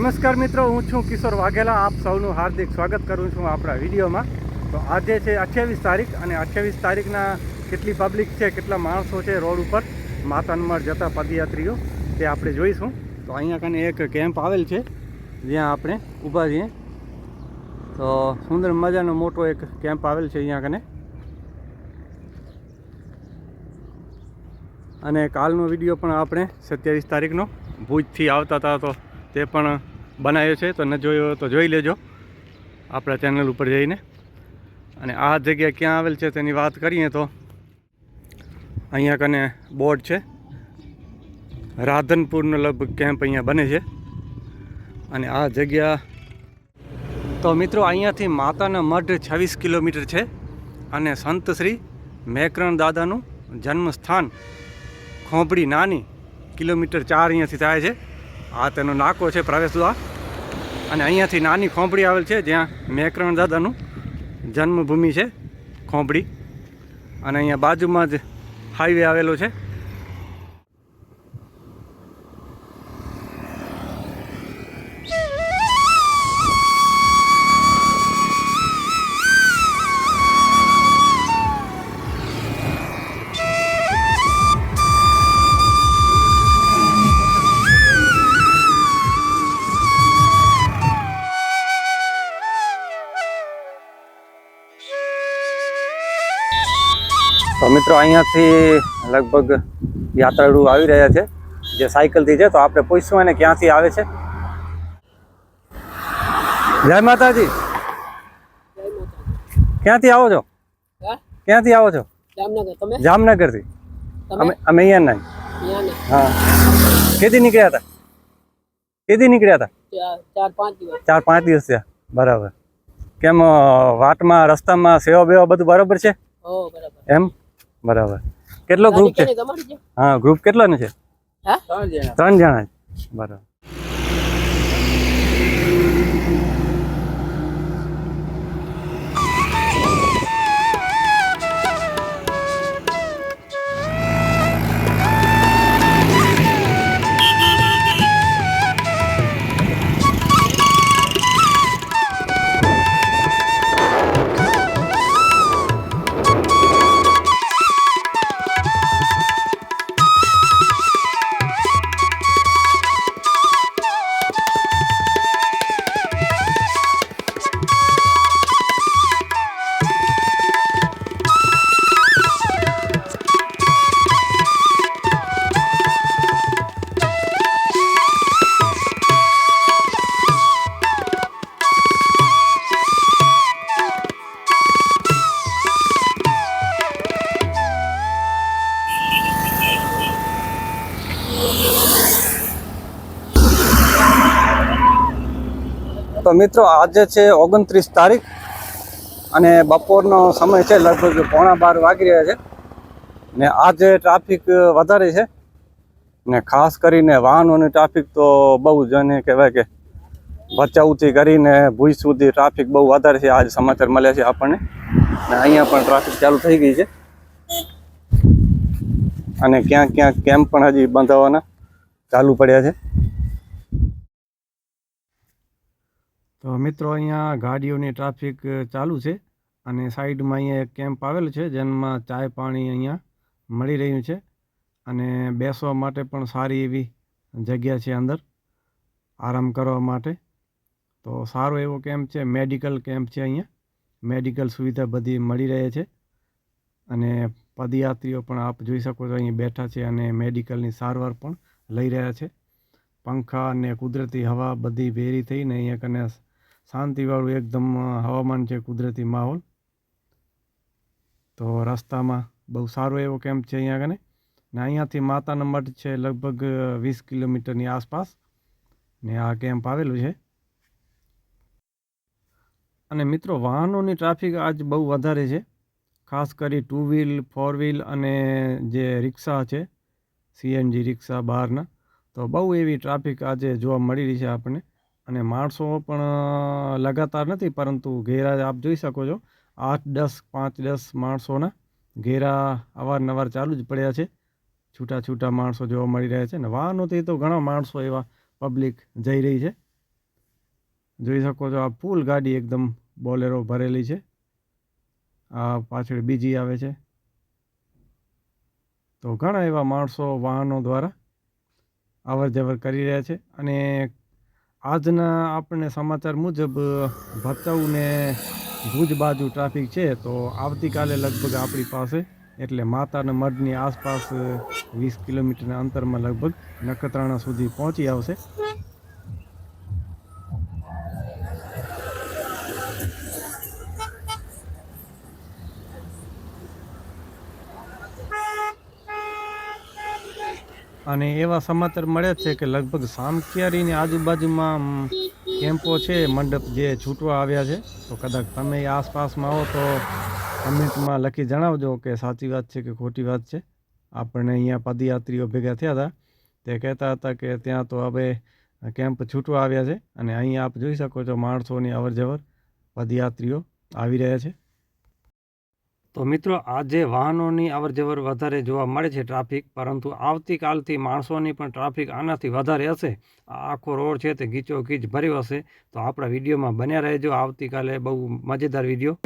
નમસ્કાર મિત્રો, હું છું કિશોર વાઘેલા. આપ સૌનું હાર્દિક સ્વાગત કરું છું આપણા વિડીયોમાં. તો આજે છે અઠ્યાવીસ તારીખ અને અઠ્યાવીસ તારીખના કેટલી પબ્લિક છે, કેટલા માણસો છે રોડ ઉપર? માતાનમઢ જતા પદયાત્રીઓ, તે આપણે જોઈશું. તો અહીંયા કને એક કેમ્પ આવેલ છે, જ્યાં આપણે ઊભા છીએ. તો સુંદર મજાનો મોટો એક કેમ્પ આવેલ છે અહીંયા કને. અને કાલનો વીડિયો પણ આપણે સત્યાવીસ તારીખનો ભુજથી આવતા હતા, તો તે પણ બનાવ્યો છે, તો ન જોયો તો જોઈ લેજો. આપણા ચેનલ ઉપર જઈને. અને આ જગ્યા ક્યાં આવેલ છે તેની વાત કરીએ તો અહીંયા કને બોર્ડ છે. રાધનપુરનો લગભગ કેમ્પ અહીંયા બને છે. અને આ જગ્યા તો મિત્રો અહીંયાથી માતાના મઢ છવ્વીસ કિલોમીટર છે અને સંત શ્રી મેકરણ દાદાનું જન્મસ્થાન ખોપડી નાની કિલોમીટર ચાર અહીંયાથી થાય છે. આ તેનો નાકો છે પ્રવેશદ્વાર અને અહીંયાથી નાની ખોંપડી આવેલ છે, જ્યાં મેકરણ દાદાનું જન્મભૂમિ છે, ખોંપડી. અને અહીંયા બાજુમાં જ હાઈવે આવેલો છે. તો મિત્રો અહીંયાથી લગભગ યાત્રાળુ આવી રહ્યા છે. જે સાયકલથી છે તો આપણે પૂછશું એને ક્યાંથી આવે છે. જય માતાજી. ક્યાંથી આવો છો? ક્યાંથી આવો છો? જામનગર. થી અમે અમે અહીંયા ના હા. કેદી નીકળ્યા હતા? કેદી નીકળ્યા હતા? ચાર ચાર પાંચ દિવસ. ચાર પાંચ દિવસ થયા. બરાબર. કેમ વાટમાં રસ્તામાં સેવા બેવા બધું બરાબર છે? એમ? બરાબર. કેટલો ગ્રુપ છે? હા ગ્રુપ કેટલાનું છે? ત્રણ જણા. ત્રણ જણા બરાબર. તો મિત્રો, આજે છે ઓગણત્રીસ તારીખ અને બપોરનો સમય છે, લગભગ પોણા બાર વાગી રહ્યા છે. ને આજે ટ્રાફિક વધારે છે ને ખાસ કરીને વાહનોની ટ્રાફિક તો બહુ જ એને કહેવાય કે ભચાઉથી કરીને ભુજ સુધી ટ્રાફિક બહુ વધારે છે. આજ સમાચાર મળ્યા છે આપણને. ને અહીંયા પણ ટ્રાફિક ચાલુ થઈ ગઈ છે. અને ક્યાંક ક્યાંક કેમ્પ પણ હજી બંધાવવાના ચાલુ પડ્યા છે. તો મિત્રો, અહીંયા ગાડીઓની ટ્રાફિક ચાલુ છે અને સાઈડમાં અહીંયા એક કેમ્પ આવેલો છે, જેમાં ચાય પાણી અહીંયા મળી રહ્યું છે અને બેસવા માટે પણ સારી એવી જગ્યા છે અંદર આરામ કરવા માટે. તો સારો એવો કેમ્પ છે, મેડિકલ કેમ્પ છે અહીંયા. મેડિકલ સુવિધા બધી મળી રહે છે અને પદયાત્રીઓ પણ આપ જોઈ શકો છો અહીં બેઠા છે અને મેડિકલની સારવાર પણ લઈ રહ્યા છે. પંખા અને કુદરતી હવા બધી વેરી થઈને અહીંયા કને શાંતિવાળું એકદમ હવામાન છે, કુદરતી માહોલ. તો રસ્તામાં બહુ સારો એવો કેમ્પ છે અહીંયા કને ને અહીંયાથી માતાના મઠ છે, લગભગ વીસ કિલોમીટરની આસપાસ. ને આ કેમ્પ આવેલું છે. અને મિત્રો, વાહનોની ટ્રાફિક આજ બહુ વધારે છે. ખાસ કરી ટુ વ્હીલ, ફોર વ્હીલ અને જે રિક્ષા છે સીએનજી રિક્ષા બહારના. તો બહુ એવી ટ્રાફિક આજે જોવા મળી રહી છે આપણને. અને માણસો પણ લગાતાર નથી, પરંતુ ઘેરા આપ જોઈ શકો છો, આઠ, દસ, પાંચ, દસ માણસોના ઘેરા અવારનવાર ચાલુ જ પડ્યા છે. છૂટા છૂટા માણસો જોવા મળી રહ્યા છે અને વાહનોથી તો ઘણા માણસો એવા પબ્લિક જઈ રહી છે. જોઈ શકો છો આ ફૂલ ગાડી એકદમ બોલેરો ભરેલી છે. આ પાછળ બીજી આવે છે. તો ઘણા એવા માણસો વાહનો દ્વારા અવર જવર કરી રહ્યા છે અને આજના આપણને સમાચાર મુજબ ભચાઉ ને ભુજ બાજુ ટ્રાફિક છે, તો આવતીકાલે લગભગ આપણી પાસે, એટલે માતાના મઢની આસપાસ વીસ કિલોમીટરના અંતરમાં લગભગ નખત્રાણા સુધી પહોંચી આવશે. અને એવા સમાચાર મળ્યા છે કે લગભગ સામખિયારીની આજુબાજુમાં કેમ્પો છે, મંડપ જે છૂટવા આવ્યા છે. તો કદાચ તમે આસપાસમાં આવો તો કમેન્ટમાં લખી જણાવજો કે સાચી વાત છે કે ખોટી વાત છે. આપણને અહીંયા પદયાત્રીઓ ભેગા થયા હતા. તે કહેતા હતા કે ત્યાં તો હવે કેમ્પ છૂટવા આવ્યા છે અને અહીંયા આપ જોઈ શકો છો માણસોની અવર જવર પદયાત્રીઓ આવી રહ્યા છે. તો મિત્રો, આજે વાહનોની અવર જવર વધારે જોવા મળે છે ટ્રાફિક, પરંતુ આવતીકાલથી માણસોની પણ ટ્રાફિક આનાથી વધારે હશે. આખો રોડ છે તે ગીચો ગીચ ભર્યો હશે. તો આપણા વિડીયોમાં બન્યા રહેજો. આવતીકાલે બહુ મજેદાર વીડિયો.